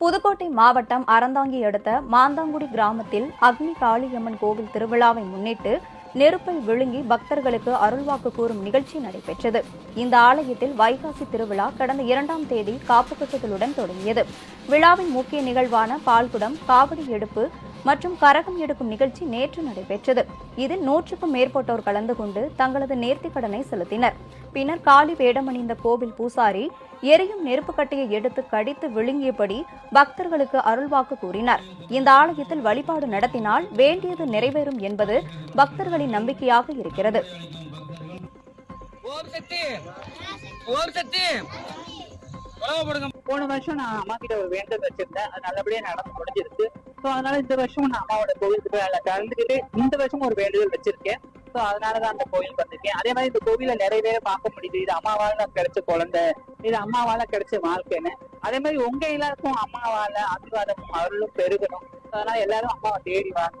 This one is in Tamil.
புதுக்கோட்டை மாவட்டம் அறந்தாங்கி அடுத்த மாந்தாங்குடி கிராமத்தில் அக்னி காளியம்மன் கோவில் திருவிழாவை முன்னிட்டு நெருப்பை விழுங்கி பக்தர்களுக்கு அருள்வாக்கு கூறும் நிகழ்ச்சி நடைபெற்றது. இந்த ஆலயத்தில் வைகாசி திருவிழா கடந்த இரண்டாம் தேதி காப்புக்கட்டுதலுடன் தொடங்கியது. விழாவின் முக்கிய நிகழ்வான பால்குடம் காவடி எடுப்பு மற்றும் கரகம் எடுக்கும் நிகழ்ச்சி நேற்று நடைபெற்றது. இதில் நூற்றுக்கும் மேற்பட்டோர் கலந்து கொண்டு தங்களது நேர்த்திக் கடனை செலுத்தினர். பின்னர் காளி வேடமணிந்த கோவில் பூசாரி எரியும் நெருப்புக்கட்டையை எடுத்து கடித்து விழுங்கியபடி பக்தர்களுக்கு அருள்வாக்கு கூறினார். இந்த ஆலயத்தில் வழிபாடு நடத்தினால் வேண்டியது நிறைவேறும் என்பது பக்தர்களின் நம்பிக்கையாக இருக்கிறது. ஓம் சக்தி! ஓம் சக்தி! போன வருஷம் நான் அம்மா கிட்ட ஒரு வேண்டல் வச்சிருந்தேன். அது நல்லபடியா நடந்து முடிஞ்சிருச்சு. ஸோ அதனால இந்த வருஷம் நான் அம்மாவோட கோவில் திருவிழால கலந்துக்கிட்டு இந்த வருஷம் ஒரு வேண்டுதல் வச்சிருக்கேன். ஸோ அதனாலதான் அந்த கோயில் வந்திருக்கேன். அதே மாதிரி இந்த கோவில நிறையவே பார்க்க முடியுது. இது அம்மாவால நான் கிடைச்ச குழந்தை. இது அம்மாவால கிடைச்ச வாழ்க்கைன்னு அதே மாதிரி உங்க எல்லாருக்கும் அம்மாவால ஆசீர்வாதமும் அருளும் பெருகணும். அதனால எல்லாரும் அம்மாவை தேடி வாங்க.